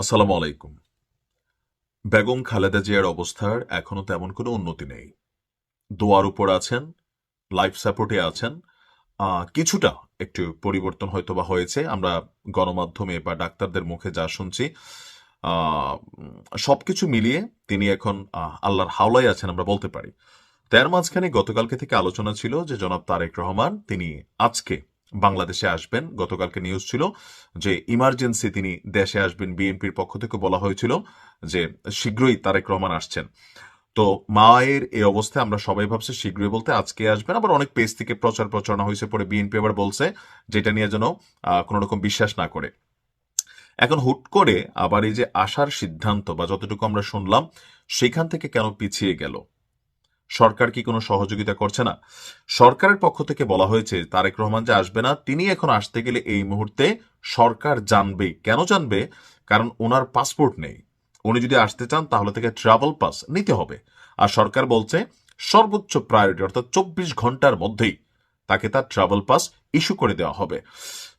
আসসালামু আলাইকুম। বেগম খালেদা জিয়ার অবস্থার এখনও তেমন কোনো উন্নতি নেই। দোয়ার উপর আছেন লাইফ সাপোর্টে আছেন। কিছুটা একটু পরিবর্তন হয়তো বা হয়েছে। আমরা গণমাধ্যমে বা ডাক্তারদের মুখে যা শুনছি আহ, উম, সবকিছু মিলিয়ে তিনি এখন আল্লাহর হাওলায় আছেন আমরা বলতে পারি। তার মাঝখানে গতকালকে থেকে আলোচনা ছিল যে জনাব তারেক রহমান তিনি আজকে বাংলাদেশে আসবেন। গতকালকে নিউজ ছিল যে ইমার্জেন্সি তিনি দেশে আসবেন বিএনপির পক্ষ থেকে বলা হয়েছিল যে শীঘ্রই তারেক রহমান আসছেন। তো মায়ের এই অবস্থায় আমরা সবাই ভাবছি শীঘ্রই বলতে আজকে আসবেন। আবার অনেক পেজ থেকে প্রচার প্রচারণা হয়েছে পরে বিএনপি আবার বলছে যেটা নিয়ে যেন কোনো রকম বিশ্বাস না করে। এখন হুট করে আবার এই যে আসার সিদ্ধান্ত বা যতটুকু আমরা শুনলাম, সেখান থেকে কেন পিছিয়ে গেল? সরকার কি কোনো সহযোগিতা করছে না? সরকারের পক্ষ থেকে বলা হয়েছে, তারেক রহমান যে আসবে না, তিনি এখন আসতে গেলে এই মুহূর্তে সরকার জানবে। কেন জানবে? কারণ ওনার পাসপোর্ট নেই। উনি যদি আসতে চান, তাহলে থেকে ট্রাভেল পাস নিতে হবে। আর সরকার বলছে, সর্বোচ্চ প্রায়োরিটি অর্থাৎ চব্বিশ ঘণ্টার মধ্যেই তাকে তার ট্রাভেল পাস ইস্যু করে দেওয়া হবে।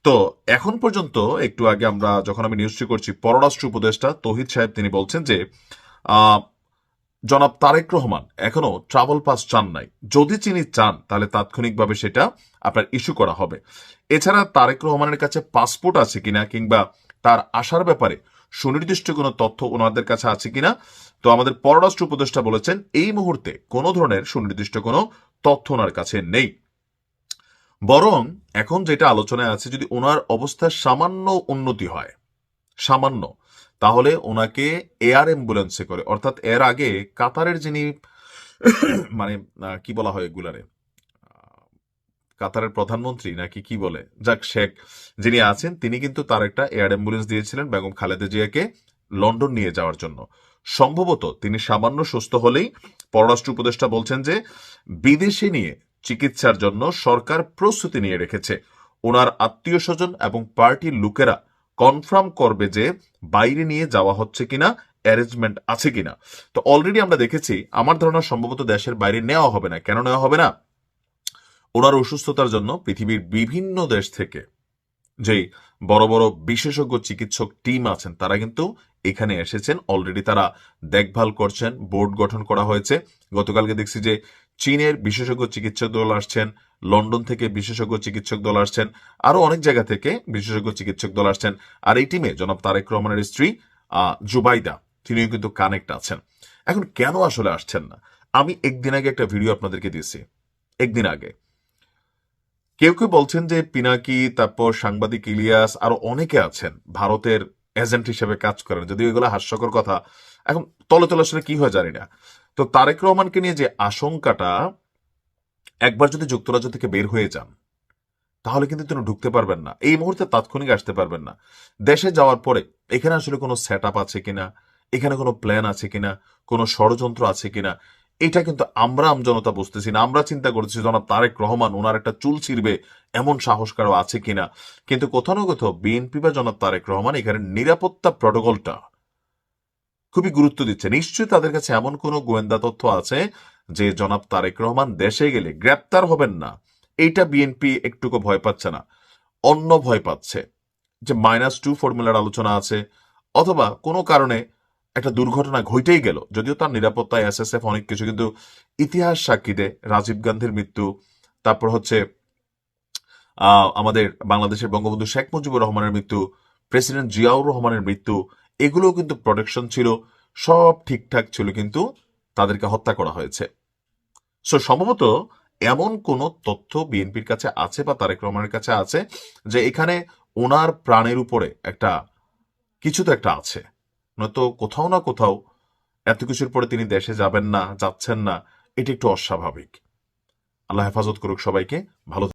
তো এখন পর্যন্ত, একটু আগে আমরা যখন আমি নিউজটি করছি, পররাষ্ট্র উপদেষ্টা তহিদ সাহেব তিনি বলছেন যে জনাব তারেক রহমান এখনও ট্রাভেল পাস চান নাই। যদি তিনি চান, তাহলে তাৎক্ষণিকভাবে সেটা আপনার ইস্যু করা হবে। এছাড়া তারেক রহমানের কাছে পাসপোর্ট আছে কিনা কিংবা তার আসার ব্যাপারে সুনির্দিষ্ট কোনো তথ্য ওনাদের কাছে আছে কিনা, তো আমাদের পররাষ্ট্র উপদেষ্টা বলেছেন, এই মুহূর্তে কোনো ধরনের সুনির্দিষ্ট কোনো তথ্য ওনার কাছে নেই। বরং এখন যেটা আলোচনায় আছে, যদি ওনার অবস্থার সামান্য উন্নতি হয়, সামান্য তাহলে ওনাকে এয়ার অ্যাম্বুলেন্সে করে, অর্থাৎ এর আগে কাতারের যিনি মানে কি বলা হয় এগুলারে? কাতারের প্রধানমন্ত্রী নাকি কি বলে? যাক, শেখ, যিনি আছেন, তিনি কিন্তু তার একটা এয়ার অ্যাম্বুলেন্স দিয়েছিলেন বেগম খালেদা জিয়াকে লন্ডন নিয়ে যাওয়ার জন্য। সম্ভবত তিনি সামান্য সুস্থ হলেই পররাষ্ট্র উপদেষ্টা বলছেন যে, বিদেশে নিয়ে চিকিৎসার জন্য সরকার প্রস্তুতি নিয়ে রেখেছে। ওনার আত্মীয় স্বজন এবং পার্টির লোকেরা কনফার্ম করবে যে বাইরে নিয়ে যাওয়া হচ্ছে কিনা, অ্যারেঞ্জমেন্ট আছে কিনা। তো অলরেডি আমরা দেখেছি, আমার ধারণা সম্ভবত দেশের বাইরে নেওয়া হবে না। কেন নেওয়া হবে না? ওনার অসুস্থতার জন্য পৃথিবীর বিভিন্ন দেশ থেকে যেই বড় বড় বিশেষজ্ঞ চিকিৎসক টিম আছেন, তারা কিন্তু এখানে এসেছেন। অলরেডি তারা দেখভাল করছেন, বোর্ড গঠন করা হয়েছে। গতকালকে দেখছি যে চীনের বিশেষজ্ঞ চিকিৎসক দল আসছেন, লন্ডন থেকে বিশেষজ্ঞ চিকিৎসক দল আসছেন আরও অনেক জায়গা থেকে বিশেষজ্ঞ চিকিৎসক দল আসছেন, আর এই টিমে জনাব তারেক রহমানের স্ত্রী জুবাইদা, তিনিও কিন্তু কানেক্ট আছেন। এখন কেন আসলে আসছেন না? আমি একদিন আগে একটা ভিডিও আপনাদেরকে দিয়েছি, একদিন আগে। কেউ কেউ বলছেন যে পিনাকি, তারপর সাংবাদিক ইলিয়াস আরও অনেকে আছেন, ভারতের এজেন্ট হিসেবে কাজ করেন, যদিও এগুলো হাস্যকর কথা। এখন তলে তলে আসলে কি হয় জানি না। তো তারেক রহমানকে নিয়ে যে আশঙ্কাটা, একবার যদি যুক্তরাজ্য থেকে বের হয়ে যান, তাহলে কিন্তু তিনি ঢুকতে পারবেন না। এই মুহূর্তে তাৎক্ষণিক আসতে পারবেন না। দেশে যাওয়ার পরে, এখানে আসলে কোনো সেট আছে কিনা? এখানে কোনো প্ল্যান আছে কিনা? কোনো ষড়যন্ত্র আছে কিনা? এটা কিন্তু আমরা আমজনতা বুঝতেছি না। আমরা চিন্তা করতেছি, জনাব তারেক রহমান ওনার একটা চুল ছিঁড়বে, এমন সাহস কারও আছে কিনা? কিন্তু কোথাও না কোথাও বিএনপি বা জনাব তারেক রহমান এখানে নিরাপত্তা প্রটোকলটা খুবই গুরুত্ব দিচ্ছে। নিশ্চয়ই তাদের কাছে এমন কোনো গোয়েন্দা তথ্য আছে যে জনাব তারেক রহমান দেশে গেলে গ্রেপ্তার হবেন না? এইটা বিএনপি একটুকু ভয় পাচ্ছে না। অন্য ভয় পাচ্ছে যে মাইনাস টু ফর্মুলার আলোচনা আছে, অথবা কোনো কারণে একটা দুর্ঘটনা ঘটেই গেল, যদিও তার নিরাপত্তায় এসএসএফ অনেক কিছু, কিন্তু ইতিহাস সাক্ষী দেয় রাজীব গান্ধীর মৃত্যু, তারপর হচ্ছে আমাদের বাংলাদেশের বঙ্গবন্ধু শেখ মুজিবুর রহমানের মৃত্যু, প্রেসিডেন্ট জিয়াউর রহমানের মৃত্যু এগুলোও কিন্তু প্রোটেকশন ছিল, সব ঠিকঠাক ছিল কিন্তু তাদেরকে হত্যা করা হয়েছে। সো সম্ভবত এমন কোন তথ্য বিএনপির কাছে আছে বা তারেক রহমানের কাছে আছে যে এখানে ওনার প্রাণের উপরে একটা, কিছু তো একটা আছে। নয়তো কোথাও না কোথাও এত কিছুর পরে তিনি দেশে যাবেন না, যাচ্ছেন না, এটি একটু অস্বাভাবিক। আল্লাহ হেফাজত করুক সবাইকে, ভালো